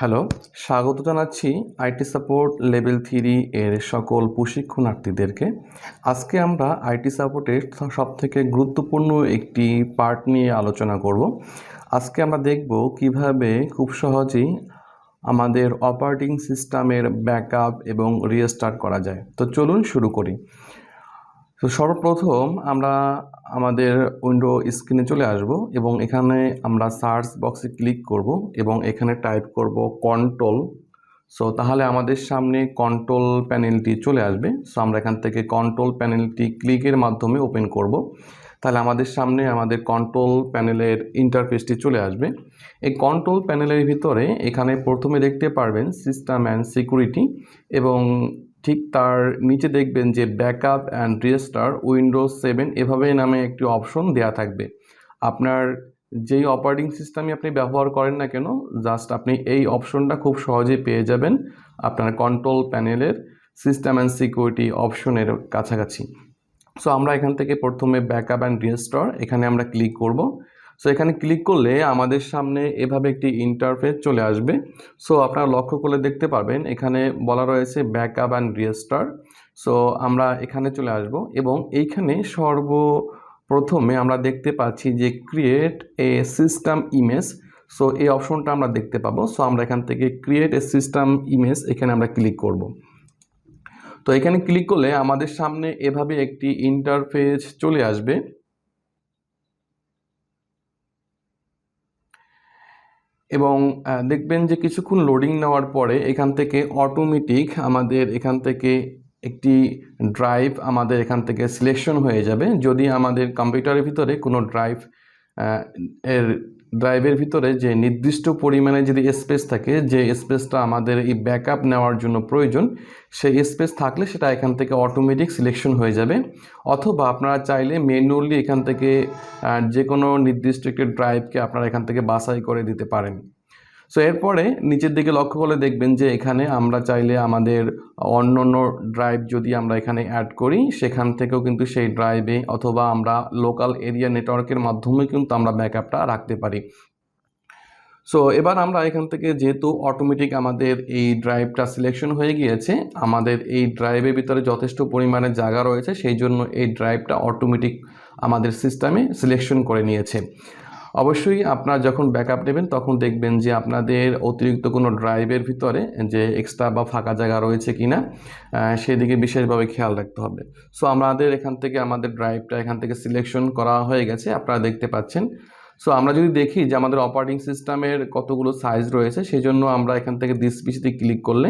Hello, স্বাগত জানাচ্ছি IT support level three এর সকল প্রশিক্ষণার্থীদেরকে। আজকে আমরা আইটি সাপোর্টের সব থেকে গুরুত্বপূর্ণ একটি পার্ট নিয়ে আলোচনা করব। আজকে আমরা দেখব কীভাবে খুব সহজেই আমাদের অপারেটিং সিস্টেমের ব্যাকআপ এবং রিস্টার্ট করা যায়। তো চলুন শুরু করি। তো সর্বপ্রথম আমরা আমাদের উইন্ডো স্ক্রিনে চলে আসব এবং এখানে আমরা সার্চ বক্সে ক্লিক করব এবং এখানে টাইপ করব কন্ট্রোল। সো তাহলে আমাদের সামনে কন্ট্রোল প্যানেলটি চলে আসবে। সো আমরা এখান থেকে কন্ট্রোল প্যানেলটি ক্লিকের মাধ্যমে ওপেন করব। তাহলে আমাদের সামনে আমাদের কন্ট্রোল প্যানেলের ইন্টারফেসটি চলে আসবে। এই কন্ট্রোল প্যানেলের ভিতরে এখানে প্রথমে দেখতে পারবেন সিস্টেম অ্যান্ড সিকিউরিটি এবং ঠিক তার নিচে দেখবেন যে backup and restore Windows seven এভাবে নামে একটি অপশন দেয়া থাকবে। আপনার যেই অপারেটিং সিস্টেমই আপনি ব্যবহার করেন না কেন জাস্ট আপনি এই অপশনটা খুব সহজেই পেয়ে যাবেন আপনার কন্ট্রোল প্যানেলের সিস্টেম অ্যান্ড সিকিউরিটি অপশনের কাছাকাছি। সো আমরা এখান থেকে প্রথমে ব্যাকআপ অ্যান্ড রিস্টোর এখানে আমরা ক্লিক করব। সো এখানে ক্লিক করলে আমাদের সামনে এভাবে একটি ইন্টারফেস চলে আসবে। সো আপনারা লক্ষ্য করলে দেখতে পাবেন এখানে বলা রয়েছে ব্যাকআপ অ্যান্ড রিস্টার সো আমরা এখানে চলে আসব এবং এইখানে সর্বপ্রথমে আমরা দেখতে পাচ্ছি যে create a system image so এই অপশনটা আমরা দেখতে পাবো। সো আমরা এখান থেকে ক্রিয়েট এ সিস্টেম ইমেজ এখানে আমরা ক্লিক করব। তো, এখানে ক্লিক করলে আমাদের সামনে এভাবে একটি ইন্টারফেস চলে আসবে। এবং দেখবেন যে কিছুক্ষণ লোডিং নেওয়ার পরে এখান থেকে অটোমেটিক আমাদের এখান থেকে একটি ড্রাইভ আমাদের এখান থেকে সিলেকশন হয়ে যাবে। যদি আমাদের কম্পিউটারের ভিতরে কোনো ড্রাইভ এর ড্রাইভের ভিতরে যে নির্দিষ্ট পরিমাণে যদি স্পেস থাকে, যে স্পেসটা আমাদের এই ব্যাকআপ নেওয়ার জন্য প্রয়োজন, সেই স্পেস থাকলে সেটা এখান থেকে অটোমেটিক সিলেকশন হয়ে যাবে। অথবা আপনারা চাইলে ম্যানুয়ালি এখান থেকে যে কোনো নির্দিষ্ট একটি ড্রাইভকে আপনারা এখান থেকে বাছাই করে দিতে পারেন। সো এরপরে নিচের দিকে লক্ষ্য করলে দেখবেন যে এখানে আমরা চাইলে আমাদের অন্য অন্য ড্রাইভ যদি আমরা এখানে অ্যাড করি, সেখান থেকেও কিন্তু সেই ড্রাইভে অথবা আমরা লোকাল এরিয়া নেটওয়ার্কের মাধ্যমে কিন্তু আমরা ব্যাকআপটা রাখতে পারি। সো এবার আমরা এখান থেকে যেহেতু অটোমেটিক আমাদের এই ড্রাইভটা সিলেকশন হয়ে গিয়েছে, আমাদের এই ড্রাইভের ভিতরে যথেষ্ট পরিমাণে জায়গা রয়েছে, সেই জন্য এই ড্রাইভটা অটোমেটিক আমাদের সিস্টেমে সিলেকশন করে নিয়েছে। অবশ্যই আপনার যখন ব্যাকআপ নেবেন, তখন দেখবেন যে আপনাদের অতিরিক্ত কোনো ড্রাইভের ভিতরে যে এক্সট্রা বা ফাঁকা জায়গা রয়েছে কি না সেদিকে বিশেষভাবে খেয়াল রাখতে হবে। সো আমাদের এখান থেকে, আমাদের ড্রাইভটা এখান থেকে সিলেকশন করা হয়ে গেছে। আপনারা দেখতে পাচ্ছেন সো আমরা যদি দেখি যে আমাদের অপারেটিং সিস্টেমের কতগুলো সাইজ রয়েছে সেই জন্য আমরা এখান থেকে দিস পিসিতে ক্লিক করলে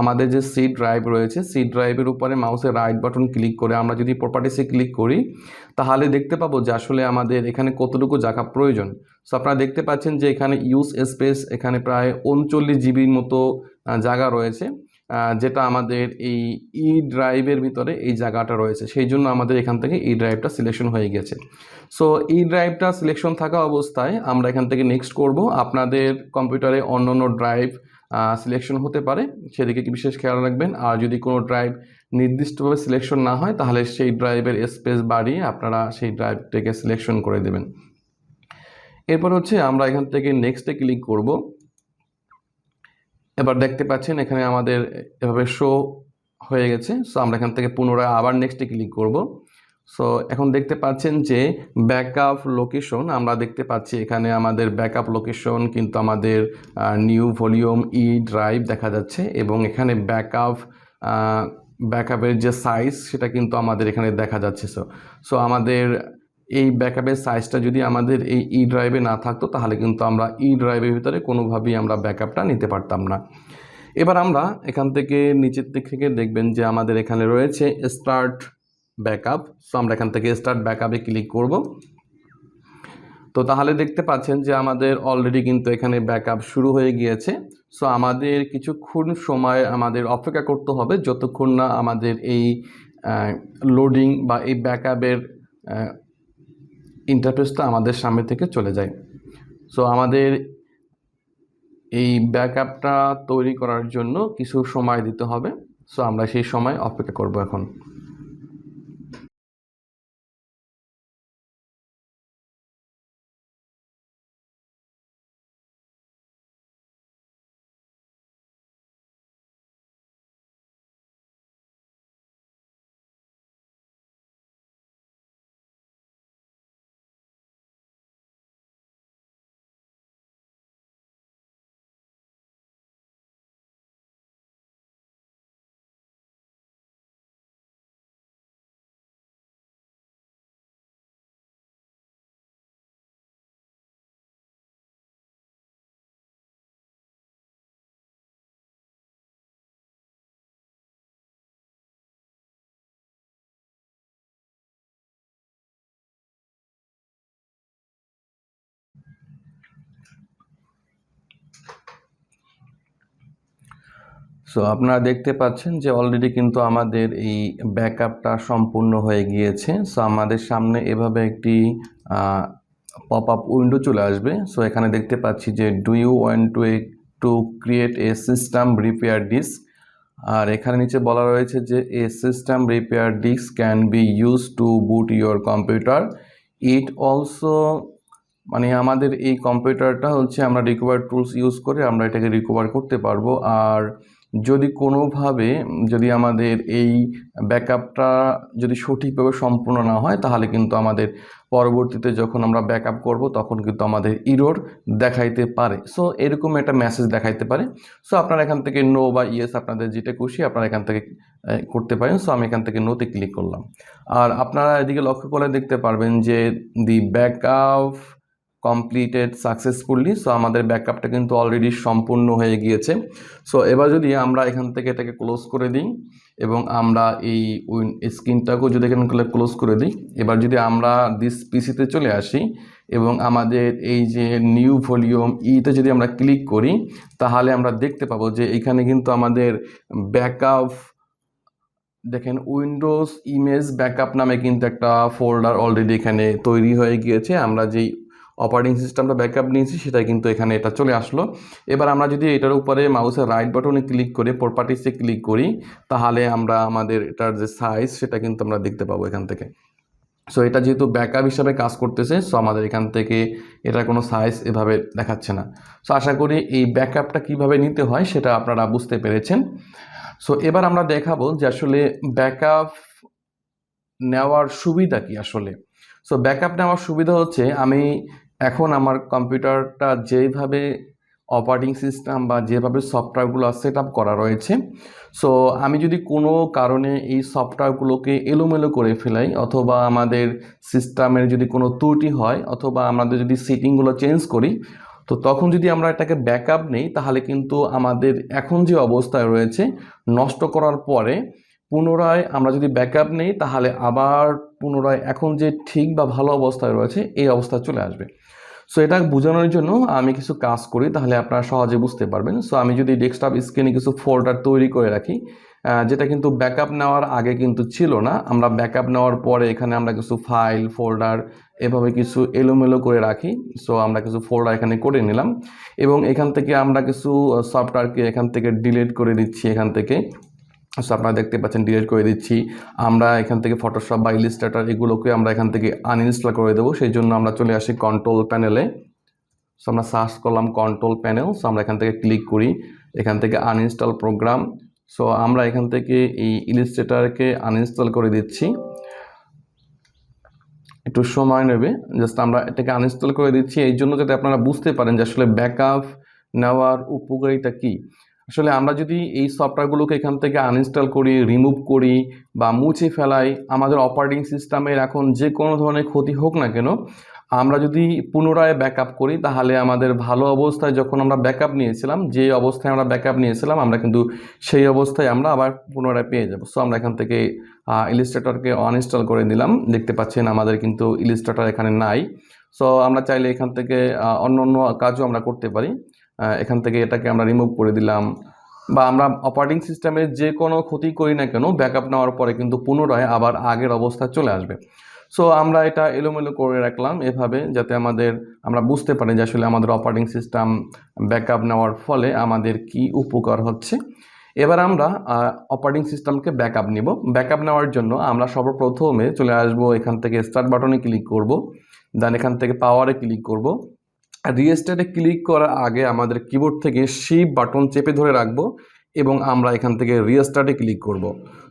আমাদের যে সি ড্রাইভ রয়েছে সি ড্রাইভের উপরে মাউসের রাইট বাটন ক্লিক করে আমরা যদি প্রপার্টিসে ক্লিক করি, তাহলে দেখতে পাবো যে আসলে আমাদের এখানে কতটুকু জায়গা প্রয়োজন। সো আপনারা দেখতে পাচ্ছেন যে এখানে ইউজ স্পেস এখানে প্রায় উনচল্লিশ জিবির মতো জায়গা রয়েছে। যেটা আমাদের এই ই ড্রাইভের ভিতরে এই জায়গাটা রয়েছে। সেই জন্য আমাদের এখান থেকে ই ড্রাইভটা সিলেকশন হয়ে গেছে। সো ই ড্রাইভটা সিলেকশন থাকা অবস্থায় আমরা এখান থেকে নেক্সট করব। আপনাদের কম্পিউটারে অন্য অন্য ড্রাইভ সিলেকশন হতে পারে। সেদিকে বিশেষ খেয়াল রাখবেন? আর যদি কোনো ড্রাইভ নির্দিষ্টভাবে সিলেকশন না হয়, তাহলে সেই ড্রাইভের স্পেস বাড়িয়ে আপনারা সেই ড্রাইভটাকে সিলেকশন করে দেবেন। এরপর হচ্ছে আমরা এখান থেকে নেক্সটে ক্লিক করব। এবার দেখতে পাচ্ছেন এখানে আমাদের এভাবে শো হয়ে গেছে। সো আমরা এখান থেকে পুনরায় আবার নেক্সটে ক্লিক করব। সো এখন দেখতে পাচ্ছেন যে ব্যাকআপ লোকেশন আমরা দেখতে পাচ্ছি এখানে আমাদের ব্যাকআপ লোকেশন কিন্তু আমাদের নিউ ভলিউম ই ড্রাইভ দেখা যাচ্ছে এবং এখানে ব্যাকআপ ব্যাকআপের যে সাইজ সেটা কিন্তু আমাদের এখানে দেখা যাচ্ছে। সো সো আমাদের এই ব্যাকআপের সাইজটা যদি আমাদের এই ই ড্রাইভে না থাকতো, তাহলে কিন্তু আমরা ই ড্রাইভের ভিতরে কোনোভাবেই আমরা ব্যাকআপটা নিতে পারতাম না। এবার আমরা এখান থেকে নিচের দিক থেকে দেখবেন যে আমাদের এখানে রয়েছে স্টার্ট ব্যাকআপ সো আমরা এখান থেকে স্টার্ট ব্যাকআপে ক্লিক করব। তো তাহলে দেখতে পাচ্ছেন যে আমাদের অলরেডি কিন্তু এখানে ব্যাকআপ শুরু হয়ে গিয়েছে। সো আমাদের কিছুক্ষণ সময় আমাদের অপেক্ষা করতে হবে, যতক্ষণ না আমাদের এই লোডিং বা এই ব্যাকআপের ইন্টারফেসটা আমাদের সামনে থেকে চলে যায়। সো আমাদের এই ব্যাকআপটা তৈরি করার জন্য কিছু সময় দিতে হবে। সো আমরা সেই সময় অপেক্ষা করব এখন। সো আপনারা দেখতে পাচ্ছেন যে অলরেডি কিন্তু আমাদের এই ব্যাকআপটা সম্পূর্ণ হয়ে গিয়েছে। সো আমাদের সামনে এভাবে একটি পপ আপ উইন্ডো চলে আসবে। সো এখানে দেখতে পাচ্ছি যে do you want to a to create a system repair disc আর এখানে নিচে বলা রয়েছে যে a system repair disc can be used to boot your computer it also মানে আমাদের এই কম্পিউটারটা হচ্ছে আমরা রিকভার টুলস ইউজ করে আমরা এটাকে রিকভার করতে পারব। আর যদি কোনোভাবে, যদি আমাদের এই ব্যাকআপটা যদি সঠিকভাবে সম্পূর্ণ না হয়, তাহলে কিন্তু আমাদের পরবর্তীতে যখন আমরা ব্যাকআপ করব, তখন কিন্তু আমাদের ইরোর দেখাইতে পারে। সো এরকম একটা মেসেজ দেখাইতে পারে। সো আপনারা এখান থেকে নো বা ইয়েস আপনাদের যেটা খুশি, আপনারা এখান থেকে করতে পারেন। সো আমি এখান থেকে নোতে ক্লিক করলাম। আর আপনারা এদিকে লক্ষ্য করে দেখতে পারবেন যে the backup completed successfully so আমাদের ব্যাকআপটা কিন্তু অলরেডি সম্পূর্ণ হয়ে গিয়েছে। সো এবার যদি আমরা এখান থেকে এটাকে ক্লোজ করে দিই, এবং আমরা এই স্ক্রিনটাকেও যদি এখানে ক্লোজ করে দিই, এবার যদি আমরা দিস পিসিতে চলে আসি, এবং আমাদের এই যে নিউ ভলিউম ইতে যদি আমরা ক্লিক করি, তাহলে আমরা দেখতে পাবো যে এখানে কিন্তু আমাদের ব্যাকআপ দেখেন উইন্ডোজ ইমেজ ব্যাকআপ নামে কিন্তু একটা ফোল্ডার অলরেডি এখানে তৈরি হয়ে গিয়েছে। আমরা যেই অপারেটিং সিস্টেমটা ব্যাকআপ নিয়েছি সেটা কিন্তু এখানে এটা চলে আসলো। এবার আমরা যদি এটার উপরে মাউসের রাইট বাটনে ক্লিক করে প্রপার্টিসে ক্লিক করি, তাহলে আমরা আমাদের এটার যে সাইজ সেটা কিন্তু আমরা দেখতে পাবো এখান থেকে। সো এটা যেহেতু ব্যাকআপ হিসাবে কাজ করতেছে সো আমাদের এখান থেকে এটা কোনো সাইজ এভাবে দেখাচ্ছে না। সো আশা করি এই ব্যাকআপটা কীভাবে নিতে হয়, সেটা আপনারা বুঝতে পেরেছেন। সো এবার আমরা দেখাবো যে আসলে ব্যাকআপ নেওয়ার সুবিধা কি আসলে। সো ব্যাকআপ নেওয়ার সুবিধা হচ্ছে, আমি এখন আমার কম্পিউটারটা যেভাবে অপারেটিং সিস্টেম বা যেভাবে সফটওয়্যারগুলো সেট আপ করা রয়েছে সো আমি যদি কোনো কারণে এই সফটওয়্যারগুলোকে এলোমেলো করে ফেলাই, অথবা আমাদের সিস্টেমের যদি কোনো ত্রুটি হয়, অথবা আমাদের যদি সেটিংগুলো চেঞ্জ করি, তো তখন যদি আমরা এটাকে ব্যাকআপ নেই, তাহলে কিন্তু আমাদের এখন যে অবস্থায় রয়েছে, নষ্ট করার পরে পুনরায় আমরা যদি ব্যাকআপ নেই, তাহলে আবার পুনরায় এখন যে ঠিক বা ভালো অবস্থায় রয়েছে, এই অবস্থায় চলে আসবে। সো এটা বোঝানোর জন্য আমি কিছু কাজ করি, তাহলে আপনারা সহজে বুঝতে পারবেন। সো আমি যদি ডেস্কটপ স্ক্রিনে কিছু ফোল্ডার তৈরি করে রাখি যেটা কিন্তু ব্যাকআপ নেওয়ার আগে কিন্তু ছিল না। আমরা ব্যাকআপ নেওয়ার পরে এখানে আমরা কিছু ফাইল ফোল্ডার এভাবে কিছু এলোমেলো করে রাখি। সো আমরা কিছু ফোল্ডার এখানে করে নিলাম এবং এখান থেকে আমরা কিছু সফটওয়্যারকে এখান থেকে ডিলিট করে দিচ্ছি এখান থেকে। সো আপনারা দেখতে পাচ্ছেন ডিলিট করে দিচ্ছি। আমরা এখান থেকে ফটোশপ বা ইলিস্ট্রেটার এগুলোকে আমরা এখান থেকে আনইনস্টল করে দেবো। সেই জন্য আমরা চলে আসি কন্ট্রোল প্যানেলে সো আমরা সার্চ করলাম কন্ট্রোল প্যানেল সো আমরা এখান থেকে ক্লিক করি। এখান থেকে আনইনস্টল প্রোগ্রাম সো আমরা এখান থেকে এই ইলিস্ট্রেটারকে আনইনস্টল করে দিচ্ছি। একটু সময় নেবে। জাস্ট আমরা এটাকে আনইনস্টল করে দিচ্ছি। এই জন্য যাতে আপনারা বুঝতে পারেন যে আসলে ব্যাকআপ নেওয়ার উপকারিতা কী। আসলে আমরা যদি এই সফটওয়্যারগুলোকে এখান থেকে আনইনস্টল করি রিমুভ করি বা মুছে ফেলাই, আমাদের অপারেটিং সিস্টেমের এখন যে কোনো ধরনের ক্ষতি হোক না কেন, আমরা যদি পুনরায় ব্যাকআপ করি, তাহলে আমাদের ভালো অবস্থায় যখন আমরা ব্যাকআপ নিয়েছিলাম, যে অবস্থায় আমরা ব্যাকআপ নিয়েছিলাম, আমরা কিন্তু সেই অবস্থায় আমরা আবার পুনরায় পেয়ে যাব। সো আমরা এখান থেকে ইলিস্ট্রেটরকে অনইনস্টল করে দিলাম। দেখতে পাচ্ছেন আমাদের কিন্তু ইলিস্ট্রেটর এখানে নাই। সো আমরা চাইলে এখান থেকে অন্য অন্য কাজও আমরা করতে পারি। এখান থেকে এটাকে আমরা রিমুভ করে দিলাম। বা আমরা অপারেটিং সিস্টেমের যে কোনো ক্ষতি করি না কেন ব্যাকআপ নেওয়ার পরে কিন্তু পুনরায় আবার আগের অবস্থায় চলে আসবে। সো আমরা এটা এলোমেলো করে রাখলাম এভাবে যাতে আমাদের, আমরা বুঝতে পারি যে আসলে আমাদের অপারেটিং সিস্টেম ব্যাকআপ নেওয়ার ফলে আমাদের কি উপকার হচ্ছে। এবার আমরা অপারেটিং সিস্টেমকে ব্যাকআপ নিব। ব্যাকআপ নেওয়ার জন্য আমরা সর্বপ্রথমে চলে আসব এখান থেকে স্টার্ট বাটনে ক্লিক করব। দেন এখান থেকে পাওয়ারে ক্লিক করব। রিস্টার্টে ক্লিক করার আগে আমাদের কিবোর্ড থেকে শিপ বাটন চেপে ধরে রাখব এবং আমরা এখান থেকে রিস্টার্টে ক্লিক করব।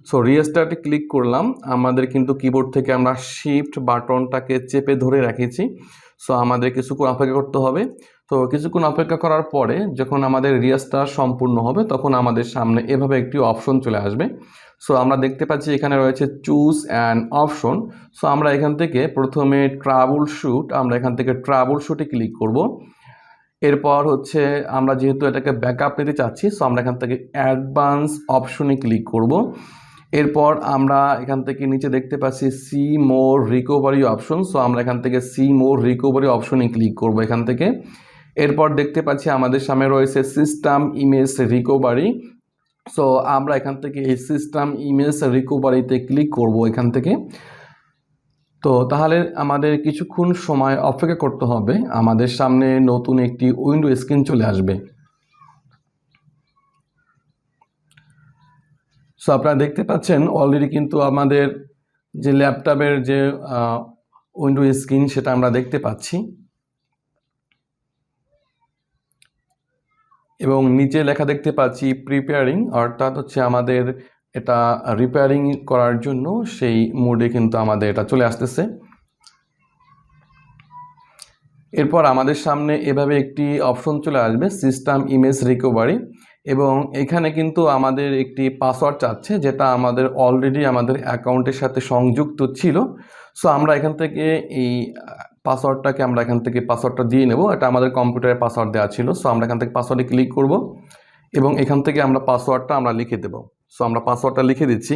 সো রিস্টার্টে ক্লিক করলাম। আমাদের কিন্তু কিবোর্ড থেকে আমরা শিফট বাটনটাকে চেপে ধরে রেখেছি। সো আমাদের কিছুক্ষণ অপেক্ষা করতে হবে। তো, কিছুক্ষণ অপেক্ষা করার পরে যখন আমাদের রিস্টার্ট সম্পূর্ণ হবে, তখন আমাদের সামনে এভাবে একটি অপশন চলে আসবে। সো আমরা দেখতে পাচ্ছি এখানে রয়েছে চুজ অ্যান্ড অপশন সো আমরা এখান থেকে প্রথমে ট্রাবল শ্যুট আমরা এখান থেকে ট্রাবল শ্যুটে ক্লিক করব। এরপর হচ্ছে আমরা যেহেতু এটাকে ব্যাকআপ নিতে চাচ্ছি সো আমরা এখান থেকে অ্যাডভান্স অপশনে ক্লিক করব। এরপর আমরা এখান থেকে নিচে দেখতে পাচ্ছি see more recovery option so আমরা এখান থেকে সি মোর রিকভারি অপশনে ক্লিক করব এখান থেকে। এরপর দেখতে পাচ্ছি আমাদের সামনে রয়েছে সিস্টেম ইমেজ রিকভারি সো আমরা এখান থেকে এই সিস্টেম ইমেজ রিকভারিতে ক্লিক করব এখান থেকে। তো, তাহলে আমাদের কিছুক্ষণ সময় অপেক্ষা করতে হবে। আমাদের সামনে নতুন একটি উইন্ডো স্ক্রিন চলে আসবে। সো আপনারা দেখতে পাচ্ছেন অলরেডি কিন্তু আমাদের যে ল্যাপটপের যে উইন্ডো স্ক্রিন সেটা আমরা দেখতে পাচ্ছি। এবং নিচে লেখা দেখতে পাচ্ছি প্রিপেয়ারিং অর্থাৎ হচ্ছে আমাদের এটা রিপেয়ারিং করার জন্য সেই মোডে কিন্তু আমাদের এটা চলে আসতেছে। এরপর আমাদের সামনে এভাবে একটি অপশন চলে আসবে সিস্টেম ইমেজ রিকভারি এবং এখানে কিন্তু আমাদের একটি পাসওয়ার্ড চাচ্ছে, যেটা আমাদের অলরেডি আমাদের অ্যাকাউন্টের সাথে সংযুক্ত ছিল। সো আমরা এখান থেকে এই পাসওয়ার্ডটাকে আমরা এখান থেকে পাসওয়ার্ডটা দিয়ে নেব। এটা আমাদের কম্পিউটারে পাসওয়ার্ড দেওয়া ছিল। সো আমরা এখান থেকে পাসওয়ার্ডে ক্লিক করব এবং এখান থেকে আমরা পাসওয়ার্ডটা আমরা লিখে দেব। সো আমরা পাসওয়ার্ডটা লিখে দিচ্ছি।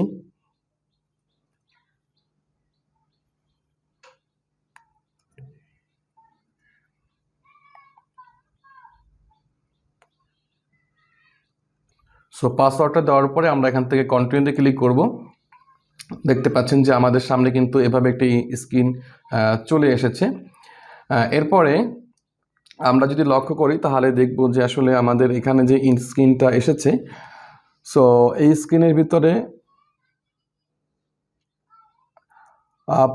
সো পাসওয়ার্ডটা দেওয়ার পরে আমরা এখান থেকে কন্টিনিউতে ক্লিক করব। দেখতে পাচ্ছেন যে আমাদের সামনে কিন্তু এভাবে একটি স্ক্রিন চলে এসেছে। এরপরে আমরা যদি লক্ষ্য করি, তাহলে দেখব যে আসলে আমাদের এখানে যে স্ক্রিনটা এসেছে, সো এই স্ক্রিনের ভিতরে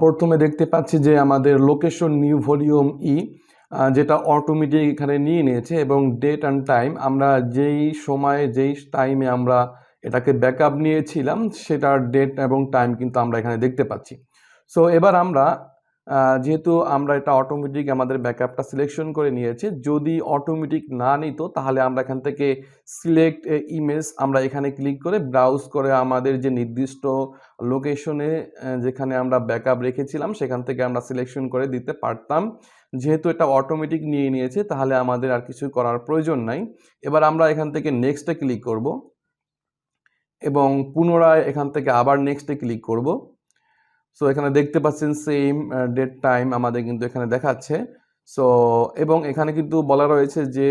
প্রথমে দেখতে পাচ্ছি যে আমাদের লোকেশন নিউ ভলিউম ই যেটা অটোমেটিক এখানে নিয়ে নিয়েছে এবং ডেট অ্যান্ড টাইম আমরা যেই সময়ে, যেই টাইমে আমরা এটাকে ব্যাকআপ নিয়েছিলাম, সেটার ডেট এবং টাইম কিন্তু আমরা এখানে দেখতে পাচ্ছি। সো এবার আমরা যেহেতু আমরা এটা অটোমেটিক আমাদের ব্যাকআপটা সিলেকশন করে নিয়েছে, যদি অটোমেটিক না নিত, তাহলে আমরা এখান থেকে সিলেক্ট ইমেজ আমরা এখানে ক্লিক করে ব্রাউজ করে আমাদের যে নির্দিষ্ট লোকেশনে যেখানে আমরা ব্যাকআপ রেখেছিলাম, সেখান থেকে আমরা সিলেকশন করে দিতে পারতাম। যেহেতু এটা অটোমেটিক নিয়ে নিয়েছে, তাহলে আমাদের আর কিছু করার প্রয়োজন নাই। এবার আমরা এখান থেকে নেক্সটে ক্লিক করব। এবং পুনরায় এখান থেকে আবার নেক্সটে ক্লিক করব। সো এখানে দেখতে পাচ্ছেন সেম ডেট টাইম আমাদের কিন্তু এখানে দেখাচ্ছে। সো এবং এখানে কিন্তু বলা রয়েছে যে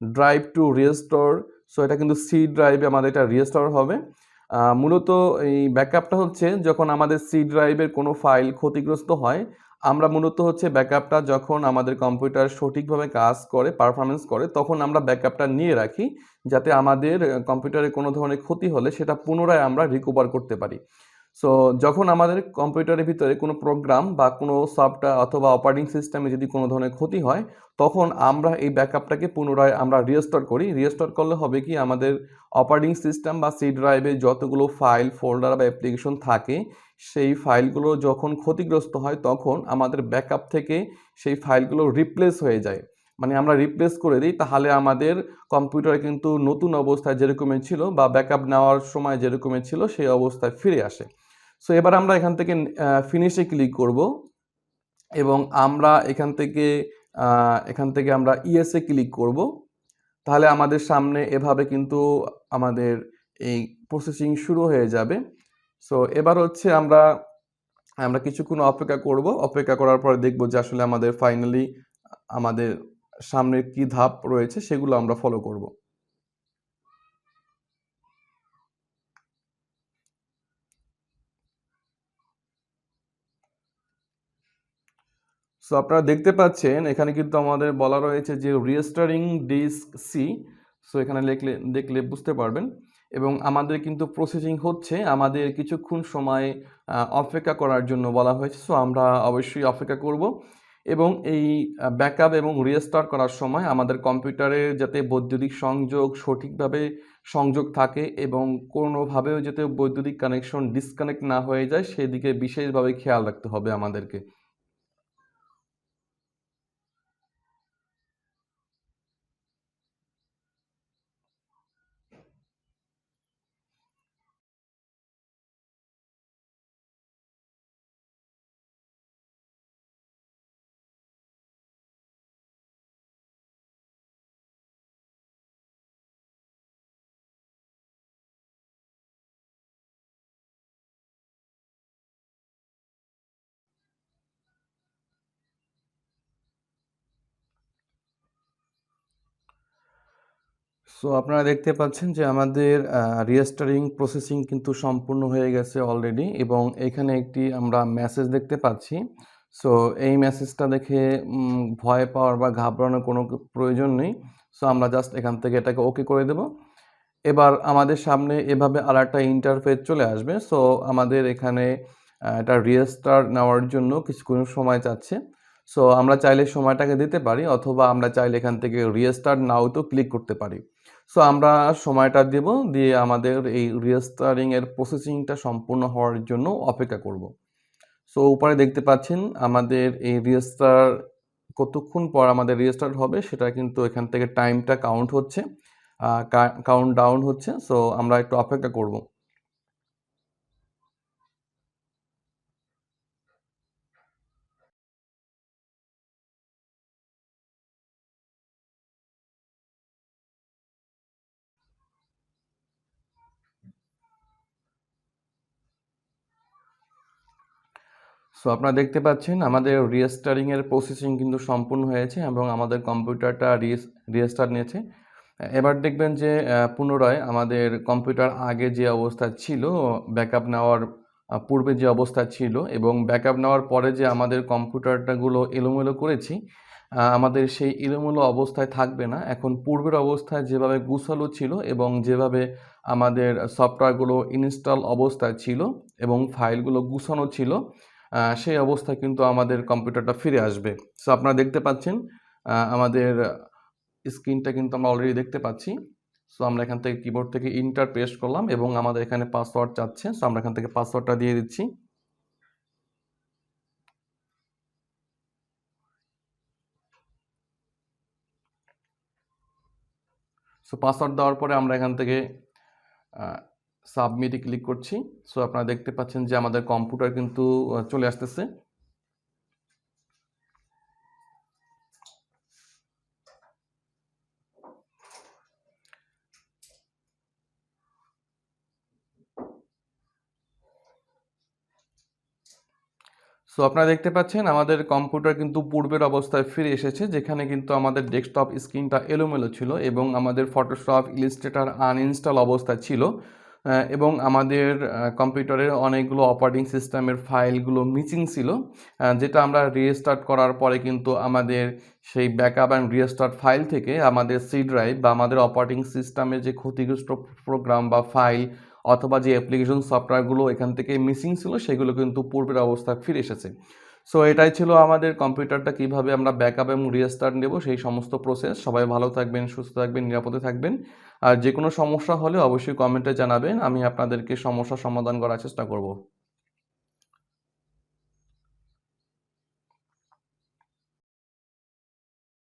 ড্রাইভ টু রিস্টোর সো এটা কিন্তু সি ড্রাইভে আমাদের এটা রিস্টোর হবে। মূলত এই ব্যাকআপটা হচ্ছে যখন আমাদের সি ড্রাইভের কোনো ফাইল ক্ষতিগ্রস্ত হয় আমরা মূলত হচ্ছে ব্যাকআপটা যখন আমাদের কম্পিউটার সঠিকভাবে কাজ করে পারফরমেন্স করে, তখন আমরা ব্যাকআপটা নিয়ে রাখি যাতে আমাদের কম্পিউটারে কোনো ধরনের ক্ষতি হলে সেটা পুনরায় আমরা রিকভার করতে পারি। সো যখন আমাদের কম্পিউটারের ভিতরে কোনো প্রোগ্রাম বা কোনো সফটওয়্যার অথবা অপারেটিং সিস্টেমে যদি কোনো ধরনের ক্ষতি হয়, তখন আমরা এই ব্যাকআপটাকে পুনরায় আমরা রিস্টোর করি। রিস্টোর করলে হবে কি? আমাদের অপারেটিং সিস্টেম বা সি ড্রাইভে যতগুলো ফাইল ফোল্ডার বা অ্যাপ্লিকেশন থাকে সেই ফাইলগুলো যখন ক্ষতিগ্রস্ত হয়, তখন আমাদের ব্যাকআপ থেকে সেই ফাইলগুলো রিপ্লেস হয়ে যায়। মানে আমরা রিপ্লেস করে দিই, তাহলে আমাদের কম্পিউটার কিন্তু নতুন অবস্থায় যেরকমের ছিল বা ব্যাকআপ নেওয়ার সময় যেরকমের ছিল, সেই অবস্থায় ফিরে আসে। সো এবার আমরা এখান থেকে ফিনিশে ক্লিক করব এবং আমরা এখান থেকে এখান থেকে আমরা ইএসএ ক্লিক করব। তাহলে আমাদের সামনে এভাবে কিন্তু আমাদের এই প্রসেসিং শুরু হয়ে যাবে। সো এবার হচ্ছে আমরা আমরা কিছুক্ষণ অপেক্ষা করব। অপেক্ষা করার পরে দেখব যে আসলে আমাদের ফাইনালি আমাদের সামনে কি ধাপ রয়েছে সেগুলো আমরা ফলো করব। সো আপনারা দেখতে পাচ্ছেন, এখানে কিন্তু আমাদের বলা রয়েছে যে রিস্টারিং ডিস্ক সি সো এখানে লিখলে, দেখলে বুঝতে পারবেন। এবং আমাদের কিন্তু প্রসেসিং হচ্ছে, আমাদের কিছুক্ষণ সময় অপেক্ষা করার জন্য বলা হয়েছে সো আমরা অবশ্যই অপেক্ষা করব। এবং এই ব্যাকআপ এবং রিস্টার্ট করার সময় আমাদের কম্পিউটারে যাতে বৈদ্যুতিক সংযোগ সঠিকভাবে সংযোগ থাকে এবং কোনোভাবেও যাতে বৈদ্যুতিক কানেকশন ডিসকানেক্ট না হয়ে যায়, সেদিকে বিশেষভাবে খেয়াল রাখতে হবে আমাদেরকে। সো আপনারা দেখতে পাচ্ছেন যে আমাদের রিস্টারিং প্রসেসিং কিন্তু সম্পূর্ণ হয়ে গেছে অলরেডি এবং এখানে একটি আমরা মেসেজ দেখতে পাচ্ছি। সো এই মেসেজটা দেখে ভয় পাওয়ার বা ঘাবড়ানোর কোনো প্রয়োজন নেই। সো আমরা জাস্ট এখান থেকে এটাকে ওকে করে দেব। এবার আমাদের সামনে এভাবে আর একটা ইন্টারফেস চলে আসবে। সো আমাদের এখানে এটা রিস্টার নেওয়ার জন্য কিছু কিছুক্ষণ সময় চাচ্ছে। সো আমরা চাইলে সময়টাকে দিতে পারি অথবা আমরা চাইলে এখান থেকে রিস্টার্ট নাও তো ক্লিক করতে পারি। সো আমরা সময়টা দেব দিয়ে আমাদের এই রিস্টারিং এর প্রসেসিংটা সম্পূর্ণ হওয়ার জন্য অপেক্ষা করব। সো উপরে দেখতে পাচ্ছেন আমাদের এই রেজিস্টার কতক্ষণ পর আমাদের রেজিস্টার হবে সেটা কিন্তু এখান থেকে টাইমটা কাউন্ট হচ্ছে কাউন্ট ডাউন হচ্ছে। সো আমরা একটু অপেক্ষা করব। সো আপনারা দেখতে পাচ্ছেন আমাদের রিস্টারিং এর প্রসেসিং কিন্তু সম্পূর্ণ হয়েছে এবং আমাদের কম্পিউটারটা রিস্টার্ট নিয়েছে। এবার দেখবেন যে পুনরায় আমাদের কম্পিউটার আগে যে অবস্থা ছিল ব্যাকআপ নেওয়ার পূর্বে যে অবস্থা ছিল এবং ব্যাকআপ নেওয়ার পরে যে আমাদের কম্পিউটারটাগুলো এলোমেলো করেছি আমাদের সেই এলোমেলো অবস্থায় থাকবে না। এখন পূর্বের অবস্থায় যেভাবে গুছালো ছিল এবং যেভাবে আমাদের সফটওয়্যারগুলো ইনস্টল অবস্থায় ছিল এবং ফাইলগুলো গুছানো ছিল সেই অবস্থায় কিন্তু আমাদের কম্পিউটারটা ফিরে আসবে। সো আপনারা দেখতে পাচ্ছেন আমাদের স্ক্রিনটা কিন্তু আমরা অলরেডি দেখতে পাচ্ছি। সো আমরা এখান থেকে কিবোর্ড থেকে ইন্টার পেস্ট করলাম এবং আমাদের এখানে পাসওয়ার্ড চাচ্ছে। সো আমরা এখান থেকে পাসওয়ার্ডটা দিয়ে দিচ্ছি। সো পাসওয়ার্ড দেওয়ার পরে আমরা এখান থেকে সাবমিটে ক্লিক করছি। সো আপনারা দেখতে পাচ্ছেন যে আমাদের কম্পিউটার কিন্তু চলে আসতেছে। সো আপনারা দেখতে পাচ্ছেন আমাদের কম্পিউটার কিন্তু পূর্বের অবস্থায় ফিরে এসেছে, যেখানে কিন্তু আমাদের ডেস্কটপ স্ক্রিনটা এলোমেলো ছিল এবং আমাদের ফটোশপ ইলিস্ট্রেটার আনইনস্টল অবস্থায় ছিল। এবং আমাদের কম্পিউটারের অনেকগুলো অপারেটিং সিস্টেমের ফাইলগুলো মিসিং ছিল যেটা আমরা রিস্টার্ট করার পরে কিন্তু আমাদের সেই ব্যাকআপ অ্যান্ড রিস্টার্ট ফাইল থেকে আমাদের সি ড্রাইভ বা আমাদের অপারেটিং সিস্টেমের যে ক্ষতিগ্রস্ত প্রোগ্রাম বা ফাইল অথবা যে অ্যাপ্লিকেশন সফটওয়্যারগুলো এখান থেকে মিসিং ছিল, সেগুলো কিন্তু পূর্বের অবস্থায় ফিরে এসেছে। সো এটাই ছিল আমাদের কম্পিউটারটা, কীভাবে আমরা ব্যাকআপ এবং রিস্টার্ট নেব, সেই সমস্ত প্রসেস সবাই ভালো থাকবেন, সুস্থ থাকবেন, নিরাপদে থাকবেন। আর যে কোনো সমস্যা হলে অবশ্যই কমেন্টে জানাবেন, আমি আপনাদেরকে সমস্যা সমাধান করার চেষ্টা করব।